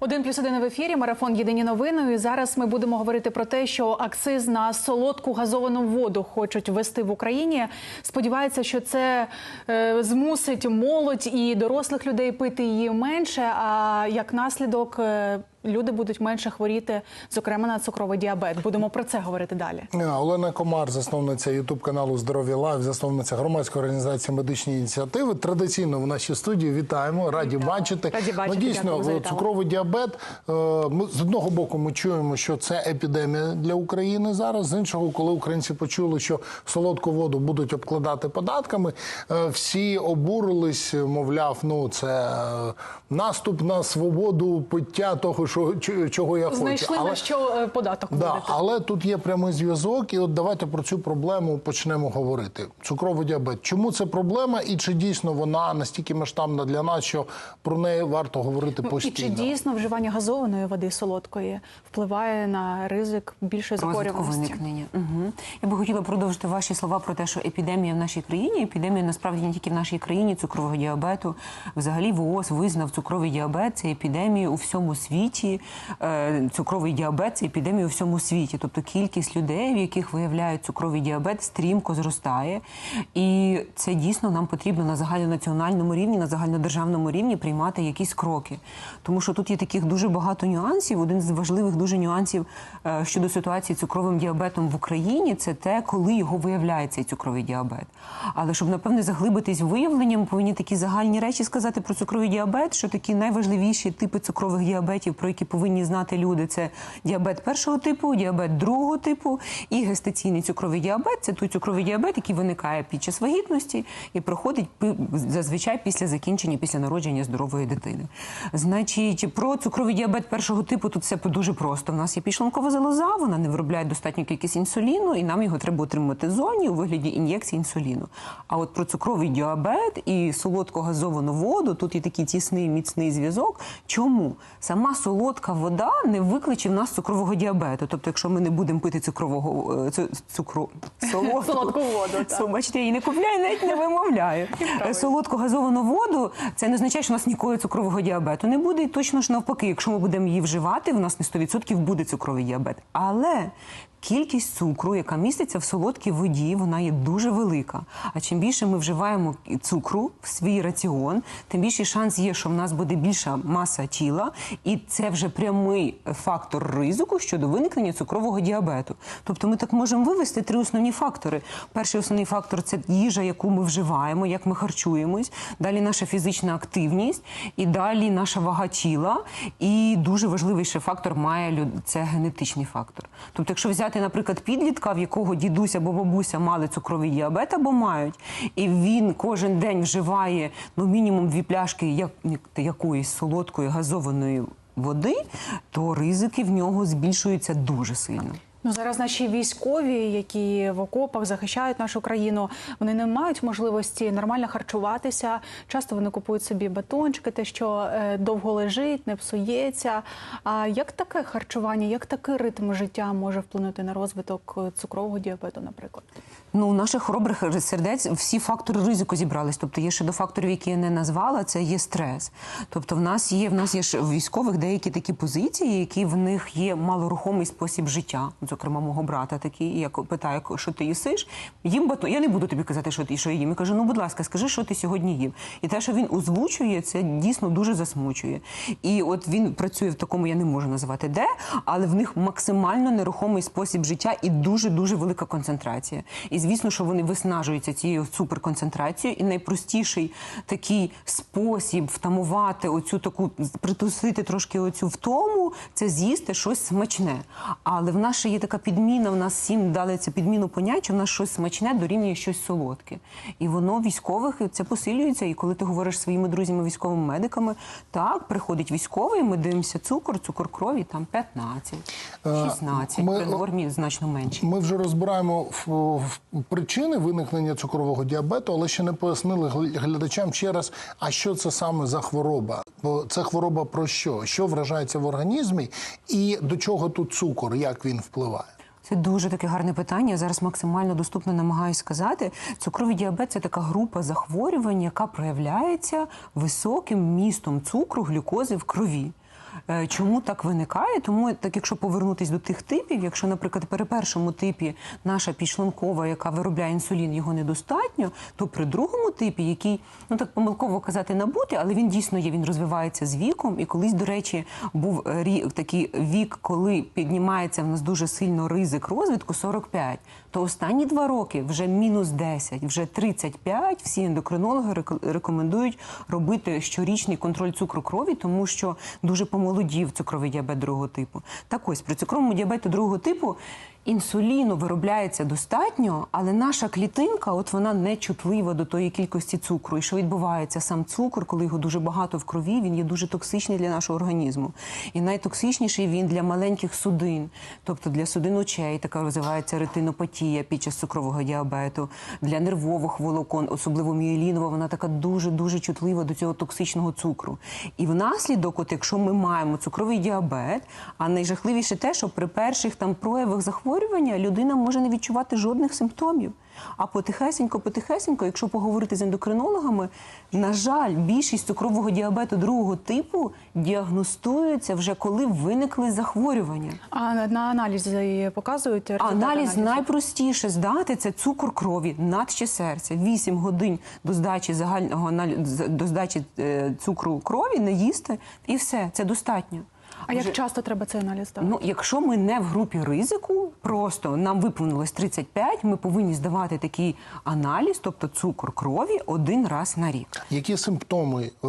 Один плюс один в ефірі. Марафон Єдині новини. І зараз ми будемо говорити про те, що акциз на солодку газовану воду хочуть ввести в Україні. Сподіваються, що це е, змусить молодь і дорослих людей пити її менше. А як наслідок е, люди будуть менше хворіти, зокрема на цукровий діабет. Будемо про це говорити далі. Олена Комар, засновниця Ютуб каналу Здоров'я Лайв, засновниця громадської організації медичні ініціативи. Традиційно в нашій студії вітаємо, раді бачити. Раді бачити, ну, дійсно, дякую, цукровий діабет. е, Ми з одного боку ми чуємо, що це епідемія для України зараз. З іншого, коли українці почули, що солодку воду будуть обкладати податками, е, всі обурились, мовляв, ну це е, наступ на свободу пиття того, що чого я хочу. Знайшли на що е, податок Да, вводити. але тут є прямий зв'язок, і от давайте про цю проблему почнемо говорити. Цукровий діабет. Чому це проблема, і чи дійсно вона настільки масштабна для нас, що про неї варто говорити Ну, І постійно? чи дійсно вживання газованої води солодкої впливає на ризик більшої розвитку захворюваності? виникнення. Угу. Я би хотіла продовжити ваші слова про те, що епідемія в нашій країні, епідемія насправді не тільки в нашій країні цукрового діабету. Взагалі ВООЗ визнав цукровий діабет це епідемію у всьому світі. Е, Цукровий діабет це епідемія у всьому світі. Тобто кількість людей, в яких виявляють цукровий діабет, стрімко зростає. І це дійсно нам потрібно на загальнонаціональному рівні, на загальнодержавному рівні приймати якісь кроки. Тому що тут є таких дуже багато нюансів. Один з важливих дуже нюансів е, щодо ситуації з цукровим діабетом в Україні це те, коли його виявляє цей цукровий діабет. Але щоб напевне заглибитись в виявлення, ми повинні такі загальні речі сказати про цукровий діабет, що такі найважливіші типи цукрових діабетів, про які повинні знати люди, це діабет першого типу, діабет другого типу і гестаційний цукровий діабет. Це той цукровий діабет, який виникає під час вагітності і проходить зазвичай після закінчення, після народження здорової дитини. Значить, про цукровий діабет першого типу тут все дуже просто. У нас є підшлункова залоза, вона не виробляє достатню кількість інсуліну, і нам його треба отримувати зоні у вигляді ін'єкції інсуліну. А от про цукровий діабет і солодку газовану воду тут є такий тісний міцний зв'язок. Чому сама солодка вода не викличе в нас цукрового діабету? Тобто, якщо ми не будемо пити цукрового е, цукру солодку, Солодку воду, так. Бачите, я її не купляю, навіть не вимовляю. Е, Солодку газовану воду це не означає, що у нас ніколи цукрового діабету не буде. І точно ж навпаки, якщо ми будемо її вживати, в нас не 100% буде цукровий діабет. Але кількість цукру, яка міститься в солодкій воді, вона є дуже велика. А чим більше ми вживаємо цукру в свій раціон, тим більший шанс є, що в нас буде більша маса тіла, і це вже прямий фактор ризику щодо виникнення цукрового діабету. Тобто ми так можемо вивести три основні фактори. Перший основний фактор це їжа, яку ми вживаємо, як ми харчуємось. Далі наша фізична активність, і далі наша вага тіла. І дуже важливий ще фактор має це генетичний фактор. Тобто, якщо взяти, наприклад, підлітка, в якого дідусь або бабуся мали цукровий діабет або мають, і він кожен день вживає ну мінімум дві пляшки як... якоїсь солодкої газованої води, то ризики в нього збільшуються дуже сильно. Ну зараз наші військові, які в окопах захищають нашу країну, вони не мають можливості нормально харчуватися. Часто вони купують собі батончики, те, що е, довго лежить, не псується. А як таке харчування, як такий ритм життя може вплинути на розвиток е, цукрового діабету, наприклад? Ну, наших хоробрих сердець всі фактори ризику зібрались. Тобто є ще до факторів, які я не назвала, це є стрес. Тобто, в нас є в нас є ж військових деякі такі позиції, які в них є малорухомий спосіб життя. Зокрема, мого брата такий, як питає, що ти їсиш, їм батон. Я не буду тобі казати, що ти що я їм. Я кажу, ну будь ласка, скажи, що ти сьогодні їв. І те, що він озвучує, це дійсно дуже засмучує. І от він працює в такому, я не можу називати де, але в них максимально нерухомий спосіб життя і дуже дуже велика концентрація. І звісно, що вони виснажуються цією суперконцентрацією. І найпростіший такий спосіб втамувати оцю таку притусити трошки оцю втому, це з'їсти щось смачне. Але в нас ще є така підміна. В нас всім дали цю підміну поняття. В нас щось смачне дорівнює щось солодке. І воно військових це посилюється. І коли ти говориш своїми друзями, військовими медиками, так приходить військовий, ми дивимося цукор, цукор крові там 15, 16, Ми- при нормі значно менше. Ми вже розбираємо в, в причини виникнення цукрового діабету, але ще не пояснили глядачам ще раз, а що це саме за хвороба? Бо це хвороба про що? Що вражається в організмі, і до чого тут цукор, як він впливає? Це дуже таке гарне питання. Зараз максимально доступно намагаюся сказати. Цукровий діабет це така група захворювань, яка проявляється високим містом цукру, глюкози в крові. Е, Чому так виникає? Тому так, якщо повернутись до тих типів, якщо, наприклад, при першому типі наша підшлункова, яка виробляє інсулін, його недостатньо, то при другому типі, який ну так помилково казати набути, але він дійсно є, він розвивається з віком. І колись, до речі, був е, рі- такий вік, коли піднімається в нас дуже сильно ризик розвитку 45, то останні два роки вже мінус 10, вже 35, Всі ендокринологи рек- рекомендують робити щорічний контроль цукру крові, тому що дуже помолодів цукровий діабет другого типу. Так ось при цукровому діабеті другого типу інсуліну виробляється достатньо, але наша клітинка, от вона не чутлива до тої кількості цукру. І що відбувається? Сам цукор, коли його дуже багато в крові, він є дуже токсичний для нашого організму. І найтоксичніший він для маленьких судин, тобто для судин очей, така розвивається ретинопатія під час цукрового діабету, для нервових волокон, особливо мієлінова, вона така дуже дуже чутлива до цього токсичного цукру. І внаслідок, от якщо ми маємо цукровий діабет, а найжахливіше те, що при перших там проявах захворювання людина може не відчувати жодних симптомів. А потихесенько, потихесенько, якщо поговорити з ендокринологами, на жаль, більшість цукрового діабету другого типу діагностується вже коли виникли захворювання. А на, на аналізи показують Аналіз найпростіше здати це цукор крові, надще серця. 8 годин до здачі загального до здачі е, цукру крові не їсти, і все це достатньо. А як часто треба цей аналіз здати? Ну, якщо ми не в групі ризику, просто нам виповнилось 35, ми повинні здавати такий аналіз, тобто цукор крові, один раз на рік. Які симптоми е,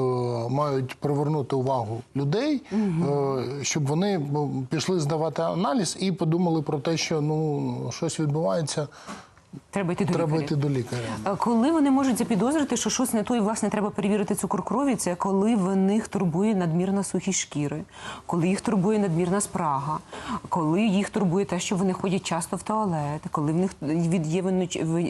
мають привернути увагу людей, е, щоб вони пішли здавати аналіз і подумали про те, що ну щось відбувається, Треба йти до треба лікаря. йти до лікаря. Коли вони можуть запідозрити, що щось не то, і власне треба перевірити цукор крові, це коли в них турбує надмірна сухість шкіри, коли їх турбує надмірна спрага, коли їх турбує те, що вони ходять часто в туалет, коли в них є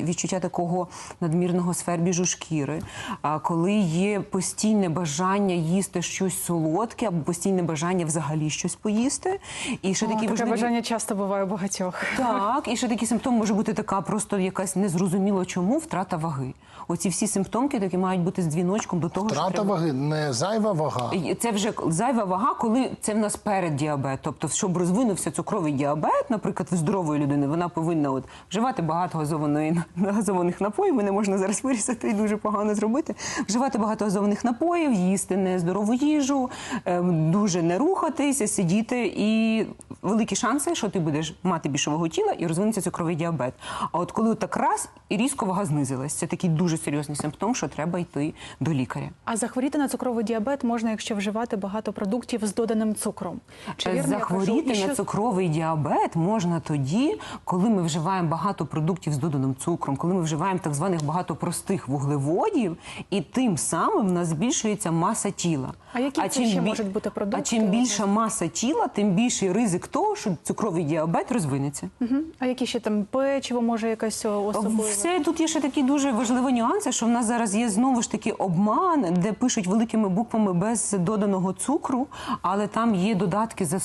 відчуття такого надмірного свербіжу шкіри, а коли є постійне бажання їсти щось солодке або постійне бажання взагалі щось поїсти. І ще О, такі таке важливі- бажання часто буває у багатьох. так, і ще такий симптом може бути така просто якась незрозуміло чому втрата ваги. Оці всі симптомки такі мають бути з дзвіночком до того, що Втрата треба... ваги не зайва вага. Це вже зайва вага, коли це в нас перед діабет. Тобто, щоб розвинувся цукровий діабет, наприклад, в здорової людини, вона повинна от вживати багато газованої газованих напоїв. Мене можна зараз вирізати і дуже погано зробити. Вживати багато газованих напоїв, їсти нездорову їжу, ем, дуже не рухатися, сидіти і великі шанси, що ти будеш мати більше вагу тіла і розвинеться цукровий діабет. А от коли так раз і різко вага знизилась, це такий дуже серйозний симптом, що треба йти до лікаря. А захворіти на цукровий діабет можна, якщо вживати багато продуктів з доданим цукром. Чи вірно я кажу? Захворіти на що- цукровий діабет можна тоді, коли ми вживаємо багато продуктів з доданим цукром, коли ми вживаємо так званих багато простих вуглеводів, і тим самим в нас збільшується маса тіла. А які це чим ще бі- можуть бути продукти? А чим більша маса тіла, тим більший ризик того, що цукровий діабет розвинеться. Мгм. А які ще там печиво може якась о. Все тут є ще такі дуже важливі нюанси, що в нас зараз є знову ж таки обман, де пишуть великими буквами без доданого цукру, але там є додатки за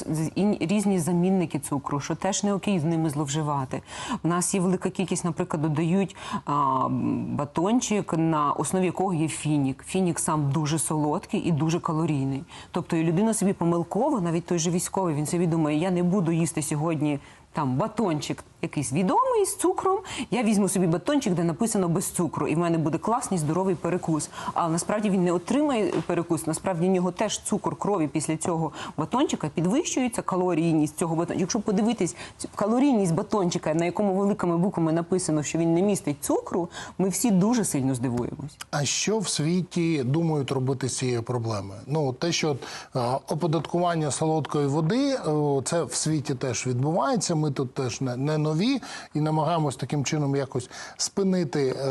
різні замінники цукру, що теж не окей з ними зловживати. У нас є велика кількість, наприклад, додають а, батончик, на основі якого є фінік. Фінік сам дуже солодкий і дуже калорійний. Тобто і людина собі помилково, навіть той же військовий, він собі думає, я не буду їсти сьогодні там батончик якийсь відомий з цукром. Я візьму собі батончик, де написано без цукру, і в мене буде класний здоровий перекус. Але насправді він не отримає перекус. Насправді в нього теж цукор крові після цього батончика підвищується калорійність цього батончика. Якщо подивитись калорійність батончика, на якому великими буквами написано, що він не містить цукру, ми всі дуже сильно здивуємось. А що в світі думають робити з цією проблемою? Ну те, що е, оподаткування солодкої води, е, це в світі теж відбувається. Ми тут теж не, не нові і намагаємось таким чином якось спинити. Е,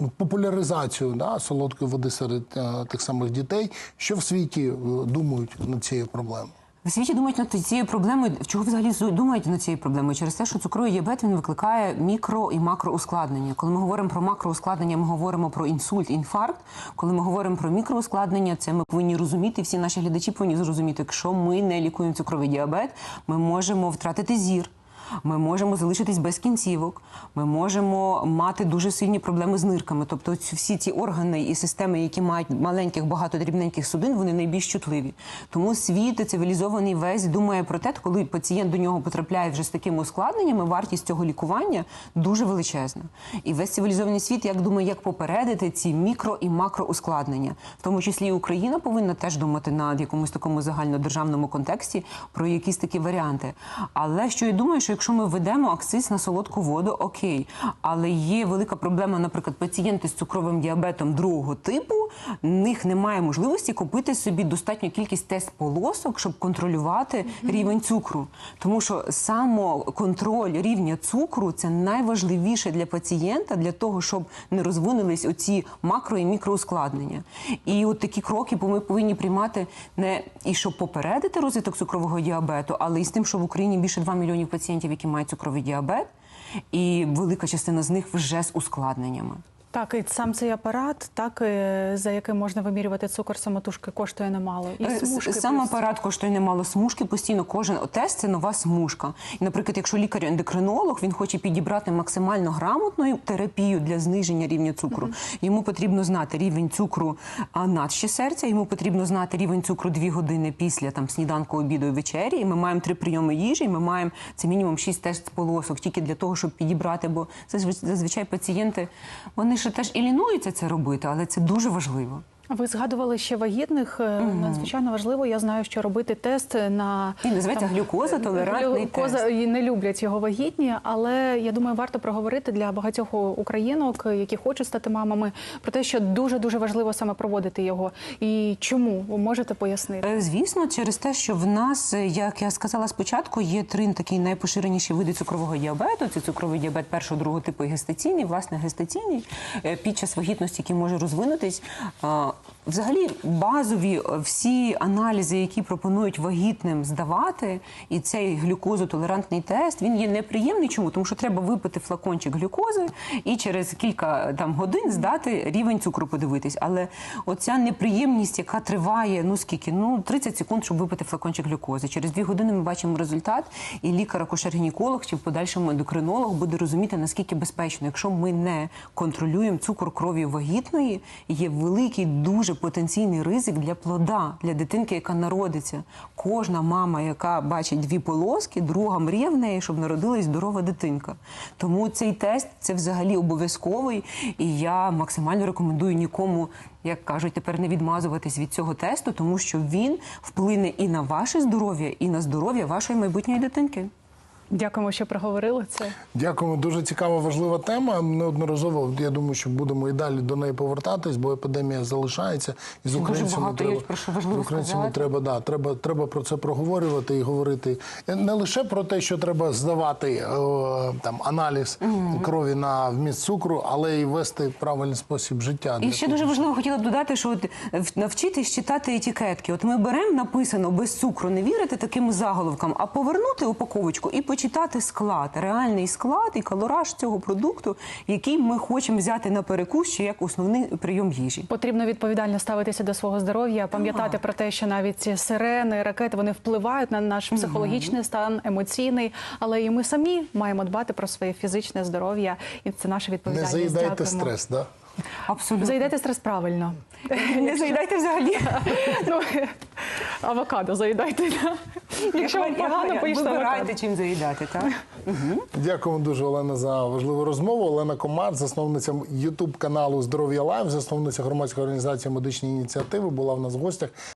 ну, Популяризацію да, солодкої води серед е, тих самих дітей. Що в світі е, думають над цією проблемою? В світі думають над цією проблемою. Чого взагалі думають над цією проблемою? Через те, що цукровий діабет він викликає мікро і макроускладнення. Коли ми говоримо про макроускладнення, ми говоримо про інсульт, інфаркт. Коли ми говоримо про мікроускладнення, це ми повинні розуміти. Всі наші глядачі повинні зрозуміти, якщо ми не лікуємо цукровий діабет, ми можемо втратити зір. Ми можемо залишитись без кінцівок, ми можемо мати дуже сильні проблеми з нирками. Тобто всі ці органи і системи, які мають маленьких багато дрібненьких судин, вони найбільш чутливі. Тому світ цивілізований весь думає про те, коли пацієнт до нього потрапляє вже з такими ускладненнями, вартість цього лікування дуже величезна. І весь цивілізований світ, як думає, як попередити ці мікро і макроускладнення, в тому числі і Україна повинна теж думати над якомусь такому загальнодержавному контексті про якісь такі варіанти. Але що я думаю, що якщо ми введемо акциз на солодку воду, окей, але є велика проблема, наприклад, пацієнти з цукровим діабетом другого типу, в них немає можливості купити собі достатню кількість тест-полосок, щоб контролювати рівень цукру. Тому що самоконтроль рівня цукру це найважливіше для пацієнта для того, щоб не розвинулись оці макро і мікроускладнення. І от такі кроки ми повинні приймати не і щоб попередити розвиток цукрового діабету, але і з тим, що в Україні більше 2 мільйонів пацієнтів, які мають цукровий діабет, і велика частина з них вже з ускладненнями. Так, і сам цей апарат, так за яким можна вимірювати цукор самотужки, коштує немало. І Е, смужки Сам плюс. апарат коштує немало смужки. Постійно кожен тест це нова смужка. І, наприклад, якщо лікар-ендокринолог він хоче підібрати максимально грамотну терапію для зниження рівня цукру, йому потрібно знати рівень цукру надще серця. Йому потрібно знати рівень цукру 2 години після там сніданку, обіду і вечері. І ми маємо три прийоми їжі. І ми маємо це мінімум 6 тест полосок тільки для того, щоб підібрати. Бо зазвичай, зазвичай пацієнти вони ще теж і лінуються це робити, але це дуже важливо. Ви згадували ще вагітних. Е, Надзвичайно важливо. Я знаю, що робити тест на Він називається глюкоза, толерантний глюкоза, тест. і не люблять його вагітні, але я думаю, варто проговорити для багатьох українок, які хочуть стати мамами, про те, що дуже дуже важливо саме проводити його. І чому ви можете пояснити? Е, Звісно, через те, що в нас, е, як я сказала спочатку, є три такі найпоширеніші види цукрового діабету. Це цукровий діабет першого, другого типу і гестаційний, власне, гестаційний е, під час вагітності, який може розвинутись. Взагалі, базові е, всі аналізи, які пропонують вагітним здавати, і цей глюкозотолерантний тест, він є неприємний. Чому? Тому що треба випити флакончик глюкози і через кілька там годин здати рівень цукру, подивитись. Але оця неприємність, яка триває, ну скільки, ну 30 секунд, щоб випити флакончик глюкози. Через дві години ми бачимо результат, і лікар-акушер-гінеколог чи в подальшому ендокринолог буде розуміти, наскільки безпечно, якщо ми не контролюємо цукор крові вагітної, є великий дуже потенційний ризик для плода, для дитинки, яка народиться. Кожна мама, яка бачить дві полоски, друга мріє в неї, щоб народилась здорова дитинка. Тому цей тест це взагалі обов'язковий, і я максимально рекомендую нікому. Як кажуть, тепер не відмазуватись від цього тесту, тому що він вплине і на ваше здоров'я, і на здоров'я вашої майбутньої дитинки. Дякуємо, що проговорили це. Дякуємо. Дуже цікава, важлива тема. Неодноразово я думаю, що будемо і далі до неї повертатись, бо епідемія залишається. І з українцями треба з українцями треба, да, треба, треба про це проговорювати і говорити не лише про те, що треба здавати е, там аналіз крові на вміст цукру, але й вести правильний спосіб життя. І ще того. дуже важливо хотіла б додати, що от в- навчитись читати етикетки. От ми беремо написано без цукру, не вірити таким заголовкам, а повернути упаковочку і почитати склад, реальний склад і калораж цього продукту, який ми хочемо взяти на перекус чи як основний прийом їжі. Потрібно відповідально ставитися до свого здоров'я, пам'ятати про те, що навіть ці сирени, ракети вони впливають на наш психологічний стан, емоційний, але і ми самі маємо дбати про своє фізичне здоров'я, і це наша Не заїдайте Дякуємо. стрес, да? Абсолютно Заїдайте стрес правильно. не заїдайте взагалі. ну, авокадо заїдайте. да. Якщо вам погано, поїжте вибирайте, чим заїдати. Так Дякуємо дуже, Олена, за важливу розмову. Олена Комар, засновниця Ютуб каналу Здоров'я Лайв, засновниця громадської організації медичні ініціативи, була в нас в гостях.